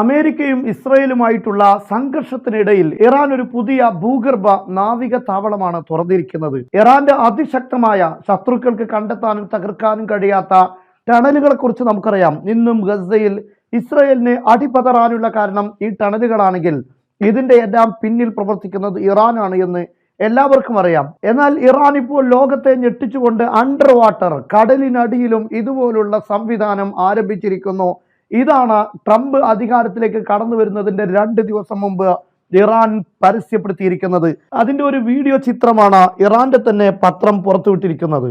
അമേരിക്കയും ഇസ്രയേലുമായിട്ടുള്ള സംഘർഷത്തിനിടയിൽ ഇറാൻ ഒരു പുതിയ ഭൂഗർഭ നാവിക താവളമാണ് തുറന്നിരിക്കുന്നത്. ഇറാന്റെ അതിശക്തമായ ശത്രുക്കൾക്ക് കണ്ടെത്താനും തകർക്കാനും കഴിയാത്ത ടണലുകളെ കുറിച്ച് നമുക്കറിയാം. ഇന്നും ഗസയിൽ ഇസ്രയേലിന് അടിപതറാനുള്ള കാരണം ഈ ടണലുകളാണെങ്കിൽ ഇതിന്റെ എല്ലാം പിന്നിൽ പ്രവർത്തിക്കുന്നത് ഇറാനാണ് എന്ന് എല്ലാവർക്കും അറിയാം. എന്നാൽ ഇറാൻ ഇപ്പോൾ ലോകത്തെ ഞെട്ടിച്ചുകൊണ്ട് അണ്ടർ വാട്ടർ കടലിനടിയിലും ഇതുപോലുള്ള സംവിധാനം ആരംഭിച്ചിരിക്കുന്നു. ഇതാണ് ട്രംപ് അധികാരത്തിലേക്ക് കടന്നു വരുന്നതിന്റെ രണ്ട് ദിവസം മുമ്പ് ഇറാൻ പരസ്യപ്പെടുത്തിയിരിക്കുന്നത്. അതിന്റെ ഒരു വീഡിയോ ചിത്രമാണ് ഇറാന്റെ തന്നെ പത്രം പുറത്തുവിട്ടിരിക്കുന്നത്.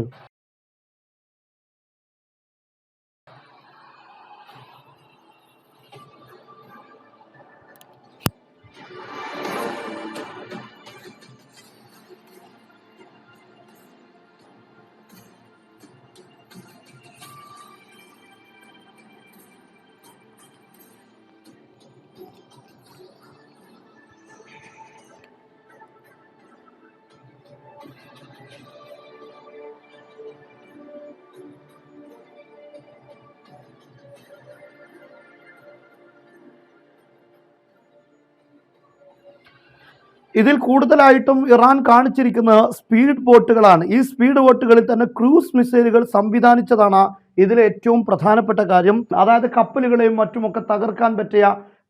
ഇതിൽ കൂടുതലായിട്ടും ഇറാൻ കാണിച്ചിരിക്കുന്ന സ്പീഡ് ബോട്ടുകളാണ്. ഈ സ്പീഡ് ബോട്ടുകളിൽ തന്നെ ക്രൂസ് മിസൈലുകൾ സംവിധാനിച്ചതാണ് ഇതിലെ ഏറ്റവും പ്രധാനപ്പെട്ട കാര്യം. അതായത് കപ്പലുകളെയും മറ്റുമൊക്കെ തകർക്കാൻ പറ്റിയ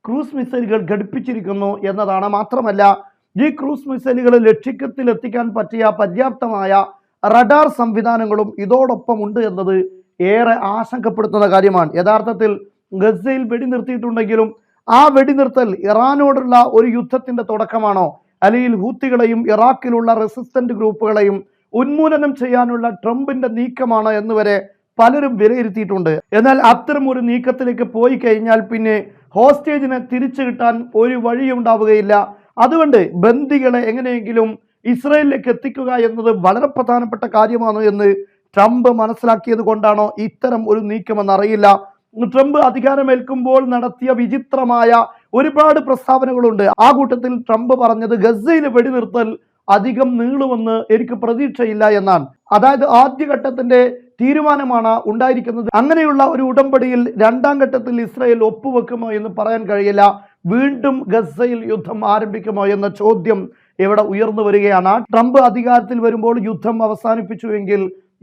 ക്രൂസ് മിസൈലുകൾ ഘടിപ്പിച്ചിരിക്കുന്നു എന്നതാണ്. മാത്രമല്ല ഈ ക്രൂസ് മിസൈലുകൾ ലക്ഷ്യത്തിൽ എത്തിക്കാൻ പറ്റിയ പര്യാപ്തമായ റഡാർ സംവിധാനങ്ങളും ഇതോടൊപ്പം ഉണ്ട് എന്നത് ഏറെ ആശങ്കപ്പെടുത്തുന്ന കാര്യമാണ്. യഥാർത്ഥത്തിൽ ഗസയിൽ വെടിനിർത്തിയിട്ടുണ്ടെങ്കിലും ആ വെടിനിർത്തൽ ഇറാനോടുള്ള ഒരു യുദ്ധത്തിന്റെ തുടക്കമാണോ? അല്ലെങ്കിൽ ഹൂത്തികളെയും ഇറാഖിലുള്ള റെസിസ്റ്റന്റ് ഗ്രൂപ്പുകളെയും ഉന്മൂലനം ചെയ്യാനുള്ള ട്രംപിന്റെ നീക്കമാണ് എന്നുവരെ പലരും വിലയിരുത്തിയിട്ടുണ്ട്. എന്നാൽ അത്തരം ഒരു നീക്കത്തിലേക്ക് പോയി കഴിഞ്ഞാൽ പിന്നെ ഹോസ്റ്റേജിനെ തിരിച്ചു കിട്ടാൻ ഒരു വഴിയും ഉണ്ടാവുകയില്ല. അതുകൊണ്ട് ബന്ദികളെ എങ്ങനെയെങ്കിലും ഇസ്രയേലിലേക്ക് എത്തിക്കുക എന്നത് വളരെ പ്രധാനപ്പെട്ട കാര്യമാണ് എന്ന് ട്രംപ് മനസ്സിലാക്കിയത് കൊണ്ടാണോ ഇത്തരം ഒരു നീക്കമെന്ന് അറിയില്ല. ട്രംപ് അധികാരമേൽക്കുമ്പോൾ നടത്തിയ വിചിത്രമായ ഒരുപാട് പ്രസ്താവനകളുണ്ട്. ആ കൂട്ടത്തിൽ ട്രംപ് പറഞ്ഞത് ഗസയിൽ വെടിനിർത്തൽ അധികം നീളുമെന്ന് എനിക്ക് പ്രതീക്ഷയില്ല എന്നാണ്. അതായത് ആദ്യഘട്ടത്തിന്റെ തീരുമാനമാണ് ഉണ്ടായിരിക്കുന്നത്. അങ്ങനെയുള്ള ഒരു ഉടമ്പടിയിൽ രണ്ടാം ഘട്ടത്തിൽ ഇസ്രയേൽ ഒപ്പുവെക്കുമോ എന്ന് പറയാൻ കഴിയില്ല. വീണ്ടും ഗസയിൽ യുദ്ധം ആരംഭിക്കുമോ എന്ന ചോദ്യം ഇവിടെ ഉയർന്നു വരികയാണ്. ട്രംപ് അധികാരത്തിൽ വരുമ്പോൾ യുദ്ധം അവസാനിപ്പിച്ചുവെങ്കിൽ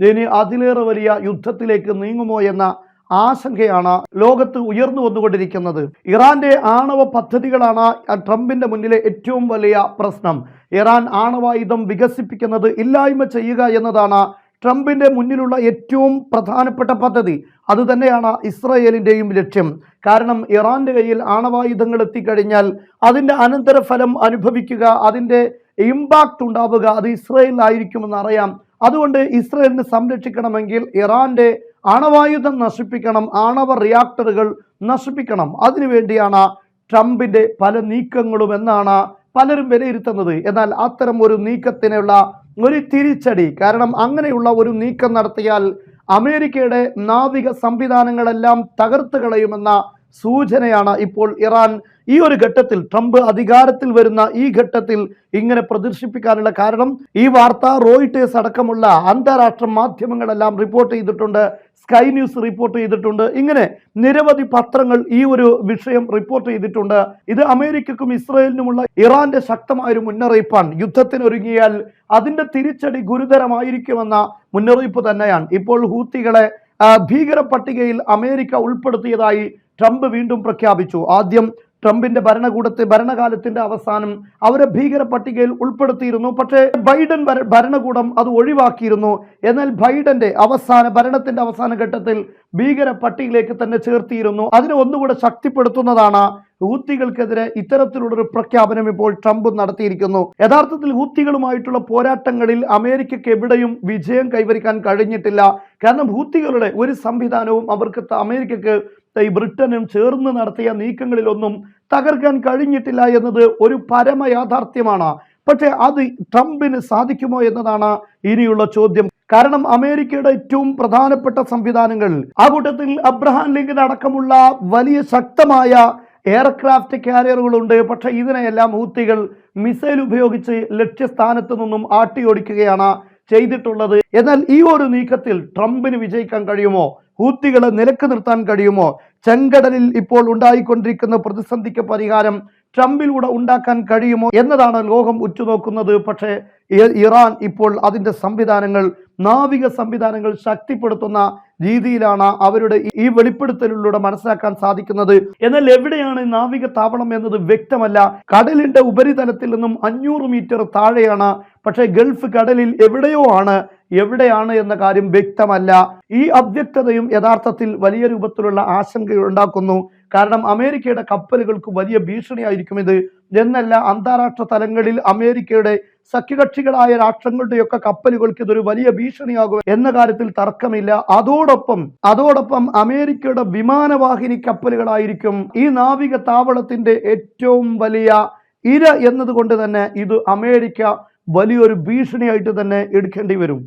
ഇനി അതിലേറെ വലിയ യുദ്ധത്തിലേക്ക് നീങ്ങുമോ എന്ന ആശങ്കയാണ് ലോകത്ത് ഉയർന്നു വന്നുകൊണ്ടിരിക്കുന്നത്. ഇറാന്റെ ആണവ പദ്ധതികളാണ് ട്രംപിന്റെ മുന്നിലെ ഏറ്റവും വലിയ പ്രശ്നം. ഇറാൻ ആണവായുധം വികസിപ്പിക്കുന്നത് ഇല്ലായ്മ ചെയ്യുക എന്നതാണ് ട്രംപിന്റെ മുന്നിലുള്ള ഏറ്റവും പ്രധാനപ്പെട്ട പദ്ധതി. അതുതന്നെയാണ് ഇസ്രയേലിന്റെയും ലക്ഷ്യം. കാരണം ഇറാന്റെ കയ്യിൽ ആണവായുധങ്ങൾ എത്തിക്കഴിഞ്ഞാൽ അതിന്റെ അനന്തരഫലം അനുഭവിക്കുക അതിന്റെ ഇമ്പാക്റ്റ് ഉണ്ടാവുക അത് ഇസ്രയേലിലായിരിക്കുമെന്ന് അറിയാം. അതുകൊണ്ട് ഇസ്രയേലിനെ സംരക്ഷിക്കണമെങ്കിൽ ഇറാന്റെ അണവായുധം നശിപ്പിക്കണം ആണവ റിയാക്ടറുകൾ നശിപ്പിക്കണം. അതിനുവേണ്ടിയാണ് ട്രംപിന്റെ പല നീക്കങ്ങളും എന്നാണ് പലരും വിലയിരുത്തുന്നത്. എന്നാൽ അത്തരം ഒരു നീക്കത്തിനുള്ള ഒരു തിരിച്ചടി കാരണം അങ്ങനെയുള്ള ഒരു നീക്കം നടത്തിയാൽ അമേരിക്കയുടെ നാവിക സംവിധാനങ്ങളെല്ലാം തകർത്ത് കളയുമെന്ന സൂചനയാണ് ഇപ്പോൾ ഇറാൻ. ഈ ഒരു ഘട്ടത്തിൽ ട്രംപ് അധികാരത്തിൽ വരുന്ന ഈ ഘട്ടത്തിൽ ഇങ്ങനെ പ്രദർശിപ്പിക്കാനുള്ള കാരണം ഈ വാർത്ത റോയിട്ടേഴ്സ് അടക്കമുള്ള അന്താരാഷ്ട്ര മാധ്യമങ്ങളെല്ലാം റിപ്പോർട്ട് ചെയ്തിട്ടുണ്ട് സ്കൈ ന്യൂസ് റിപ്പോർട്ട് ചെയ്തിട്ടുണ്ട്. ഇങ്ങനെ നിരവധി പത്രങ്ങൾ ഈ ഒരു വിഷയം റിപ്പോർട്ട് ചെയ്തിട്ടുണ്ട്. ഇത് അമേരിക്കക്കും ഇസ്രയേലിനുമുള്ള ഇറാന്റെ ശക്തമായ ഒരു മുന്നറിയിപ്പാണ്. യുദ്ധത്തിനൊരുങ്ങിയാൽ അതിന്റെ തിരിച്ചടി ഗുരുതരമായിരിക്കുമെന്ന മുന്നറിയിപ്പ് തന്നെയാണ്. ഇപ്പോൾ ഹൂത്തികളെ ഭീകര പട്ടികയിൽ അമേരിക്ക ഉൾപ്പെടുത്തിയതായി ട്രംപ് വീണ്ടും പ്രഖ്യാപിച്ചു. ആദ്യം ട്രംപിന്റെ ഭരണകൂടത്തെ ഭരണകാലത്തിന്റെ അവസാനം അവരെ ഭീകര പട്ടികയിൽ ഉൾപ്പെടുത്തിയിരുന്നു. പക്ഷേ ബൈഡൻ ഭരണകൂടം അത് ഒഴിവാക്കിയിരുന്നു. എന്നാൽ ബൈഡന്റെ അവസാന ഭരണത്തിന്റെ അവസാന ഘട്ടത്തിൽ ഭീകര പട്ടികയിലേക്ക് തന്നെ ചേർത്തിയിരുന്നു. അതിനെ ഒന്നുകൂടെ ശക്തിപ്പെടുത്തുന്നതാണ് ഹൂത്തികൾക്കെതിരെ ഇത്തരത്തിലുള്ളൊരു പ്രഖ്യാപനം ഇപ്പോൾ ട്രംപ് നടത്തിയിരിക്കുന്നു. യഥാർത്ഥത്തിൽ ഹൂത്തികളുമായിട്ടുള്ള പോരാട്ടങ്ങളിൽ അമേരിക്കയ്ക്ക് എവിടെയും വിജയം കൈവരിക്കാൻ കഴിഞ്ഞിട്ടില്ല. കാരണം ഹൂത്തികളുടെ ഒരു സംവിധാനവും അവർക്ക് അമേരിക്കക്ക് ഈ ബ്രിട്ടനും ചേർന്ന് നടത്തിയ നീക്കങ്ങളിലൊന്നും തകർക്കാൻ കഴിഞ്ഞിട്ടില്ല എന്നത് ഒരു പരമ യാഥാർത്ഥ്യമാണ്. പക്ഷേ അത് ട്രംപിന് സാധിക്കുമോ എന്നതാണ് ഇനിയുള്ള ചോദ്യം. കാരണം അമേരിക്കയുടെ ഏറ്റവും പ്രധാനപ്പെട്ട സംവിധാനങ്ങൾ ആ കൂട്ടത്തിൽ അബ്രഹാം ലിങ്കൻ അടക്കമുള്ള വലിയ ശക്തമായ എയർക്രാഫ്റ്റ് കാരിയറുകളുണ്ട്. പക്ഷേ ഇതിനെയെല്ലാം ഹൂത്തികൾ മിസൈൽ ഉപയോഗിച്ച് ലക്ഷ്യസ്ഥാനത്ത് നിന്നും ആട്ടിയോടിക്കുകയാണ് ചെയ്തിട്ടുള്ളത്. എന്നാൽ ഈ ഒരു നീക്കത്തിൽ ട്രംപിന് വിജയിക്കാൻ കഴിയുമോ? ഹൂത്തികളെ നിലയ്ക്ക് നിർത്താൻ കഴിയുമോ? ചെങ്കടലിൽ ഇപ്പോൾ ഉണ്ടായിക്കൊണ്ടിരിക്കുന്ന പ്രതിസന്ധിക്ക് പരിഹാരം ട്രംപിലൂടെ ഉണ്ടാക്കാൻ കഴിയുമോ എന്നതാണ് ലോകം ഉറ്റുനോക്കുന്നത്. പക്ഷേ ഇറാൻ ഇപ്പോൾ അതിന്റെ സംവിധാനങ്ങൾ നാവിക സംവിധാനങ്ങൾ ശക്തിപ്പെടുത്തുന്ന രീതിയിലാണ് അവരുടെ ഈ- വെളിപ്പെടുത്തലിലൂടെ മനസ്സിലാക്കാൻ സാധിക്കുന്നത്. എന്നാൽ എവിടെയാണ് നാവിക താവളം എന്നത് വ്യക്തമല്ല. കടലിന്റെ ഉപരിതലത്തിൽ നിന്നും അഞ്ഞൂറ് മീറ്റർ താഴെയാണ്. പക്ഷേ ഗൾഫ് കടലിൽ എവിടെയോ ആണ് എവിടെയാണ് എന്ന കാര്യം വ്യക്തമല്ല. ഈ അവ്യക്തതയും യഥാർത്ഥത്തിൽ വലിയ രൂപത്തിലുള്ള ആശങ്കയുണ്ടാക്കുന്നു. കാരണം അമേരിക്കയുടെ കപ്പലുകൾക്ക് വലിയ ഭീഷണിയായിരിക്കും ഇത് എന്നല്ല അന്താരാഷ്ട്ര തലങ്ങളിൽ അമേരിക്കയുടെ സഖ്യകക്ഷികളായ രാഷ്ട്രങ്ങളുടെയൊക്കെ കപ്പലുകൾക്ക് ഇതൊരു വലിയ ഭീഷണിയാകും എന്ന കാര്യത്തിൽ തർക്കമില്ല. അതോടൊപ്പം അതോടൊപ്പം അമേരിക്കയുടെ വിമാനവാഹിനി കപ്പലുകളായിരിക്കും ഈ നാവിക താവളത്തിന്റെ ഏറ്റവും വലിയ ഇര എന്നതുകൊണ്ട് തന്നെ ഇത് അമേരിക്ക വലിയൊരു ഭീഷണിയായിട്ട് തന്നെ എടുക്കേണ്ടി വരും.